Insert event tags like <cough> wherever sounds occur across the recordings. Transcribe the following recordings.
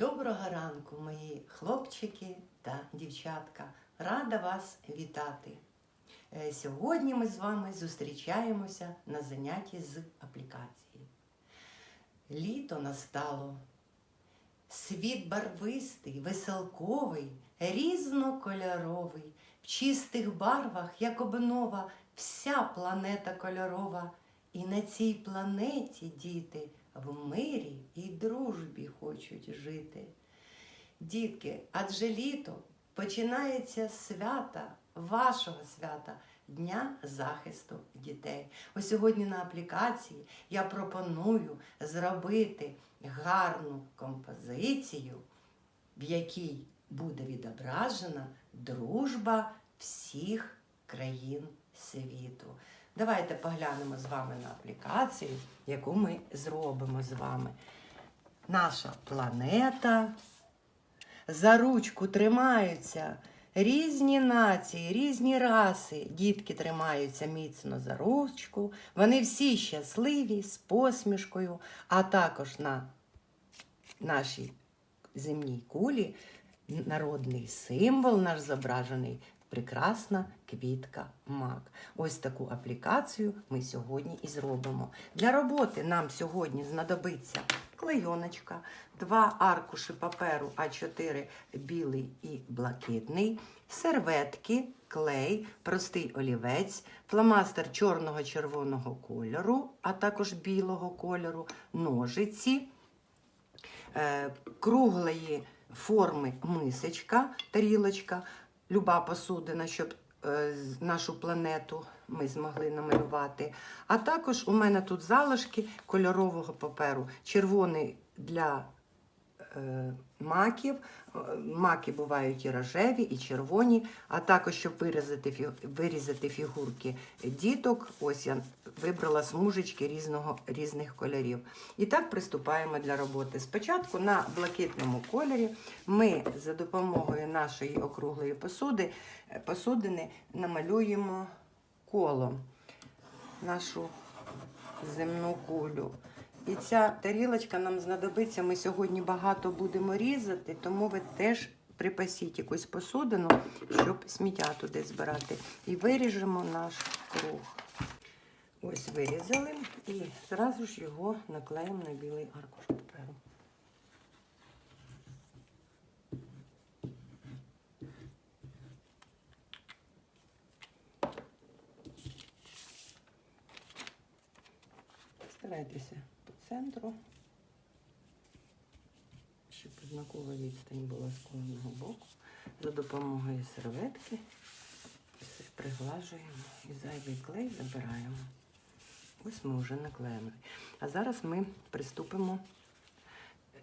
Доброго ранку, мої хлопчики та дівчатка. Рада вас вітати. Е, Сьогодні ми з вами зустрічаємося на занятті з аплікації. Літо настало. Світ барвистий, веселковий, різнокольоровий, в чистих барвах, як обнова, вся планета кольорова. І на цій планеті діти в мирі і дружбі хочуть жити. Дітки, адже літо починається свята, вашого свята, Дня захисту дітей. Ось сьогодні на аплікації я пропоную зробити гарну композицію, в якій буде відображена дружба всіх країн світу. Давайте поглянемо з вами на аплікацію, яку ми зробимо з вами. Наша планета. За ручку тримаються різні нації, різні раси. Дітки тримаються міцно за ручку. Вони всі щасливі з посмішкою, а також на нашій земній кулі народний символ наш зображений прекрасна квітка мак. Ось таку аплікацію ми сьогодні і зробимо. Для роботи нам сьогодні знадобиться клейоночка, два аркуші паперу А4 білий і блакитний, серветки, клей, простий олівець, фломастер чорного червоного кольору, а також білого кольору, ножиці е, круглої форми мисочка, тарілочка, люба посудина, щоб е, нашу планету ми змогли намалювати. А також у мене тут залишки кольорового паперу. Червоний для е, маків. Е, Маки бувають і рожеві, і червоні. А також, щоб вирізати, фігурки діток, ось я вибрала смужечки різного, різних кольорів. І так приступаємо для роботи. Спочатку на блакитному кольорі ми за допомогою нашої округлої посуди, е, посудини намалюємо коло нашу земну кулю. І ця тарілочка нам знадобиться. Ми сьогодні багато будемо різати, тому ви теж припасіть якусь посудину, щоб сміття туди збирати. І виріжемо наш круг. Ось вирізали і зразу ж його наклеїмо на білий аркуш паперу. Старайтеся центру, щоб однакова відстань була з кожного боку. За допомогою серветки все приглажуємо і зайвий клей забираємо. Ось ми вже наклеїли. А зараз ми приступимо е,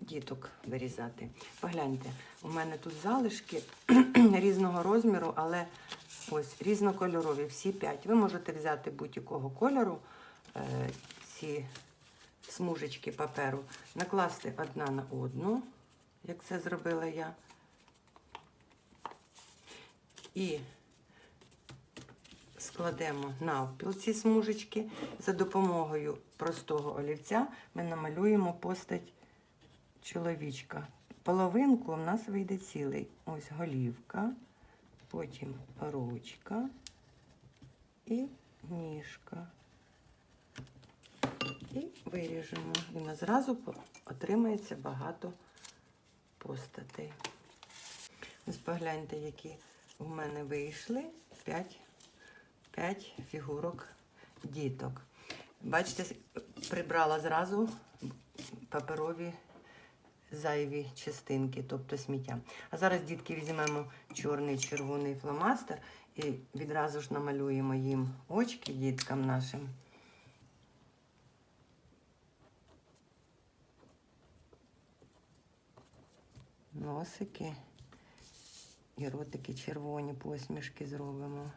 діток вирізати. Погляньте, у мене тут залишки <clears throat> різного розміру, але ось різнокольорові, всі п'ять. Ви можете взяти будь-якого кольору е, ці смужечки паперу, накласти одна на одну, як це зробила я. І складемо навпіл ці смужечки. За допомогою простого олівця ми намалюємо постать чоловічка. Половинку у нас вийде цілий. Ось голівка, потім ручка і ніжка. І виріжемо. І ми зразу отримається багато постатей. Ось погляньте, які у мене вийшли 5, 5 фігурок діток. Бачите, прибрала зразу паперові зайві частинки, тобто сміття. А зараз, дітки, візьмемо чорний червоний фломастер і відразу ж намалюємо їм очки діткам нашим. Носики і ротики червоні посмішки зробимо.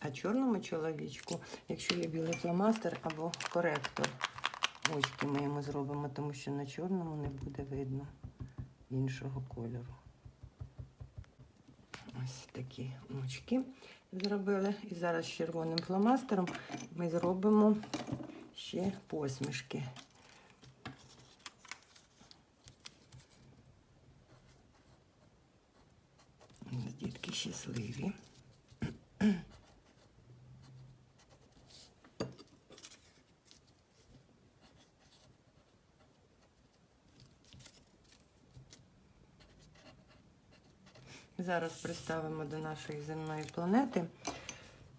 А чорному чоловічку, якщо є білий фломастер або коректор, очки ми йому зробимо, тому що на чорному не буде видно іншого кольору. Ось такі очки зробили. І зараз червоним фломастером ми зробимо ще посмішки. Дітки щасливі. Зараз представимо до нашої земної планети,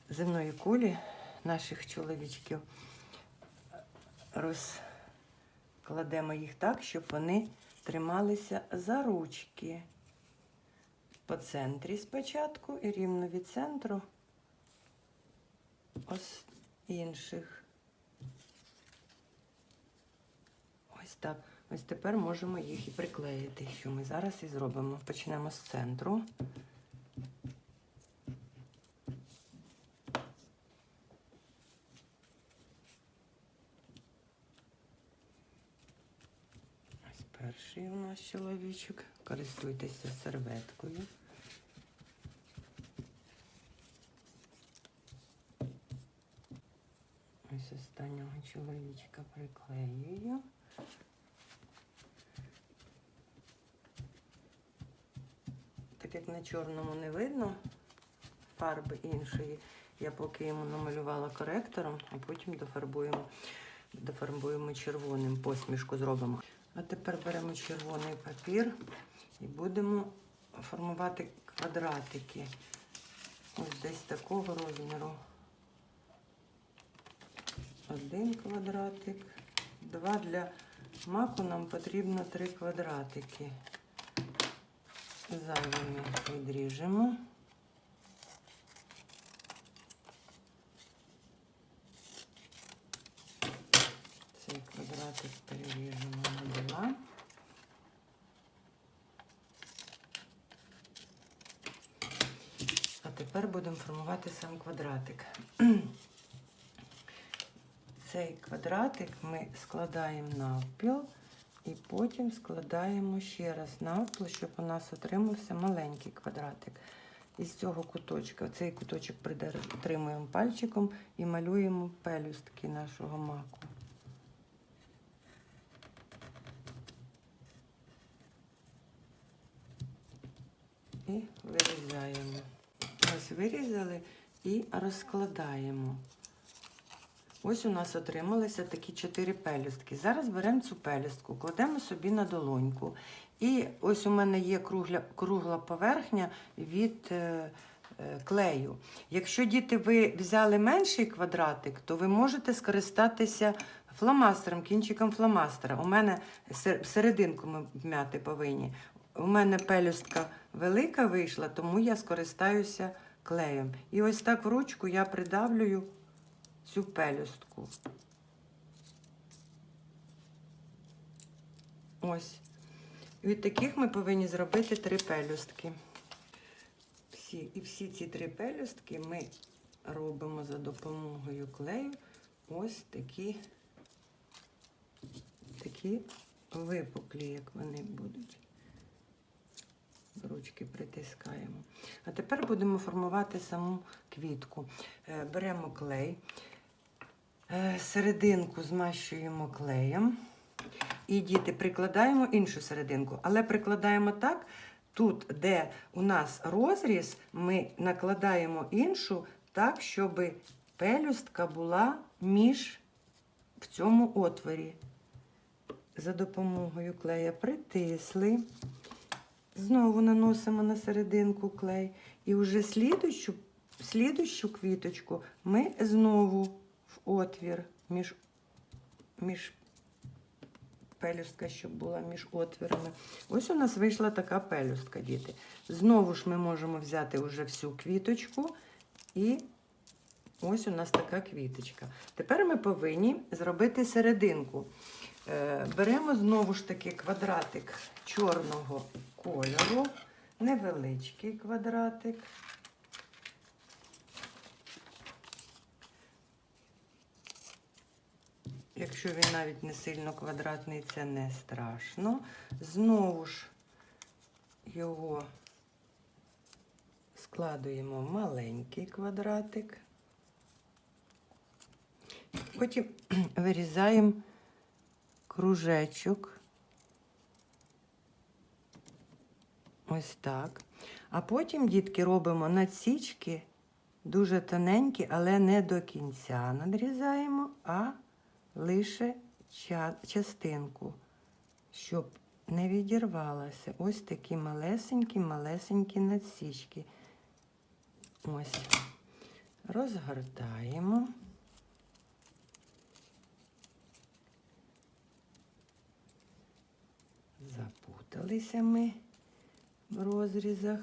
земної кулі наших чоловічків. Розкладемо їх так, щоб вони трималися за ручки. По центрі спочатку і рівно від центру ось інших. Ось так. Ось тепер можемо їх і приклеїти, що ми зараз і зробимо. Почнемо з центру. Ось перший у нас чоловічок. Користуйтеся серветкою. Ось останнього чоловічка приклеюю. Як на чорному не видно фарби іншої, я поки йому намалювала коректором, а потім дофарбуємо, дофарбуємо червоним, посмішку зробимо. А тепер беремо червоний папір і будемо формувати квадратики. Ось десь такого розміру. Один квадратик, два для маку нам потрібно три квадратики. Зайвими відріжемо. Цей квадратик переріжемо на два. А тепер будемо формувати сам квадратик. <clears throat> Цей квадратик ми складаємо навпіл. І потім складаємо ще раз навпіл, щоб у нас отримався маленький квадратик. Із цього куточка, цей куточок притримуємо пальчиком і малюємо пелюстки нашого маку. І вирізаємо. Ось вирізали і розкладаємо. Ось у нас отрималися такі чотири пелюстки. Зараз беремо цю пелюстку, кладемо собі на долоньку. І ось у мене є кругла, кругла поверхня від е, е, клею. Якщо діти ви взяли менший квадратик, то ви можете скористатися фломастером, кінчиком фломастера. У мене серединку ми вмяти повинні. У мене пелюстка велика вийшла, тому я скористаюся клеєм. І ось так в ручку я придавлюю цю пелюстку. Ось. Від таких ми повинні зробити три пелюстки. Всі, І всі ці три пелюстки ми робимо за допомогою клею ось такі, такі випуклі, як вони будуть. Ручки притискаємо. А тепер будемо формувати саму квітку. Беремо клей. Е, серединку змащуємо клеєм. І діти прикладаємо іншу серединку, але прикладаємо так, тут, де у нас розріз, ми накладаємо іншу так, щоб пелюстка була між в цьому отворі. За допомогою клея притисли. Знову наносимо на серединку клей. І вже слідущу, слідущу квіточку ми знову отвір між між пелюстка, щоб була між отвірами. Ось у нас вийшла така пелюстка, діти. Знову ж ми можемо взяти вже всю квіточку, і ось у нас така квіточка. Тепер ми повинні зробити серединку. Е, беремо знову ж таки квадратик чорного кольору, невеличкий квадратик. Якщо він навіть не сильно квадратний, це не страшно. Знову ж його складуємо в маленький квадратик. Потім <clears throat> вирізаємо кружечок. Ось так. А потім, дітки, робимо надсічки дуже тоненькі, але не до кінця надрізаємо, а лише частинку, щоб не відірвалася. Ось такі малесенькі, малесенькі надсічки. Ось. Розгортаємо. Запуталися ми в розрізах.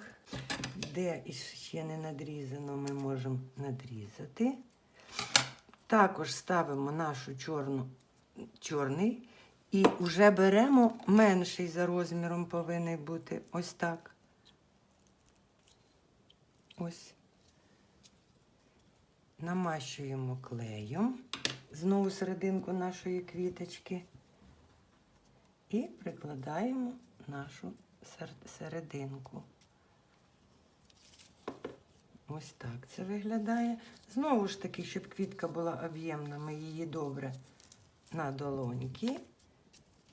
Де іще не надрізано, ми можемо надрізати. Також ставимо нашу чорну, чорний і вже беремо менший за розміром повинен бути ось так. Ось. Намащуємо клеєм знову серединку нашої квіточки і прикладаємо нашу серединку. Ось так це виглядає. Знову ж таки, щоб квітка була об'ємна, ми її добре на долоньки.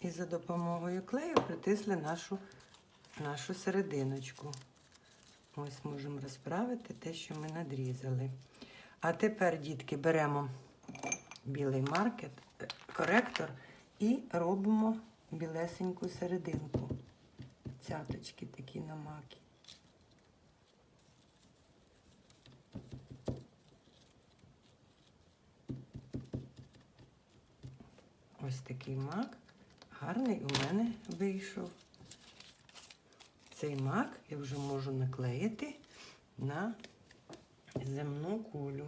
І за допомогою клею притисли нашу, нашу серединочку. Ось можемо розправити те, що ми надрізали. А тепер, дітки, беремо білий маркет, е, коректор і робимо білесеньку серединку. Цяточки такі намаки. Ось такий мак. Гарний у мене вийшов. Цей мак я вже можу наклеїти на земну кулю.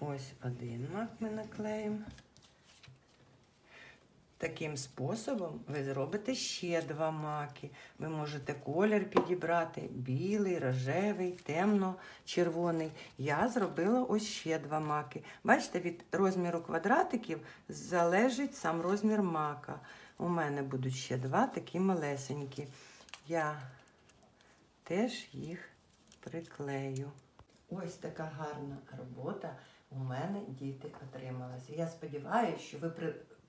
Ось один мак ми наклеїмо. Таким способом ви зробите ще два маки. Ви можете колір підібрати білий, рожевий, темно-червоний. Я зробила ось ще два маки. Бачите, від розміру квадратиків залежить сам розмір мака. У мене будуть ще два такі малесенькі. Я теж їх приклею. Ось така гарна робота у мене діти отрималася. Я сподіваюся, що ви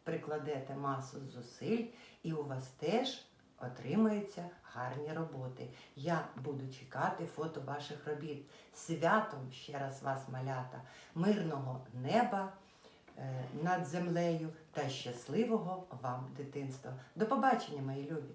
прикладете масу зусиль і у вас теж отримаються гарні роботи. Я буду чекати фото ваших робіт. Святом ще раз вас малята, мирного неба е, над землею та щасливого вам дитинства. До побачення, мої любі!